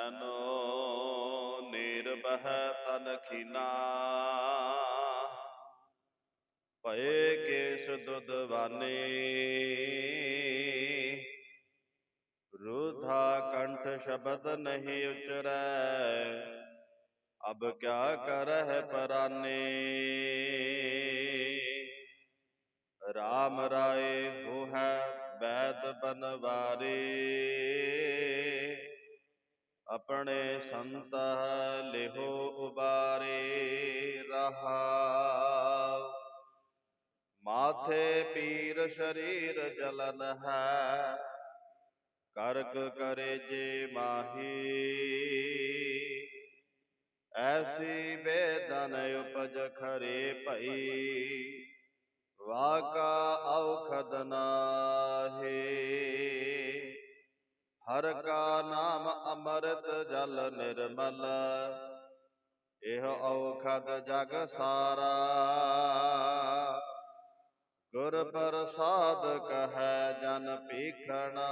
Nano ਨੀਰ ਬਹਿ ਤਨ ਖੀਨਾ। ਭਏ ਕੇਸ ਦੁਦਵਾਨੇ ਰੁਧਾ ਕੰਠ ਸ਼ਬਦ ਨਹੀਂ ਉਚਰੈ। ਅਬ ਕਿਆ ਕਰਹਿ ਪਰਾਨੇ। ਰਾਮ ਰਾਏ ਹੋ ਹੈ ਬੈਦ ਬਨਵਾਰੇ। ਆਪਣੇ ਸੰਤ ਲਿਹੋ ਉਬਾਰੇ ਰਹਾ। ਮਾਥੇ ਪੀਰ ਸ਼ਰੀਰ ਜਲਨ ਹੈ, ਕਰਕ ਕਰੇ ਜੇ ਮਾਹੀ। ਐਸੀ ਬੇਦਨ ਉਪਜ ਖਰੇ ਭਈ ਵਾਕਾ ਹਰ ਕਾ ਨਾਮ ਅੰਮ੍ਰਿਤ ਜਲ ਨਿਰਮਲ, ਇਹ ਔਖਦ ਜਗ ਸਾਰਾ। ਗੁਰ ਪ੍ਰਸਾਦ ਕਹੈ ਜਨ ਪੀਖਣਾ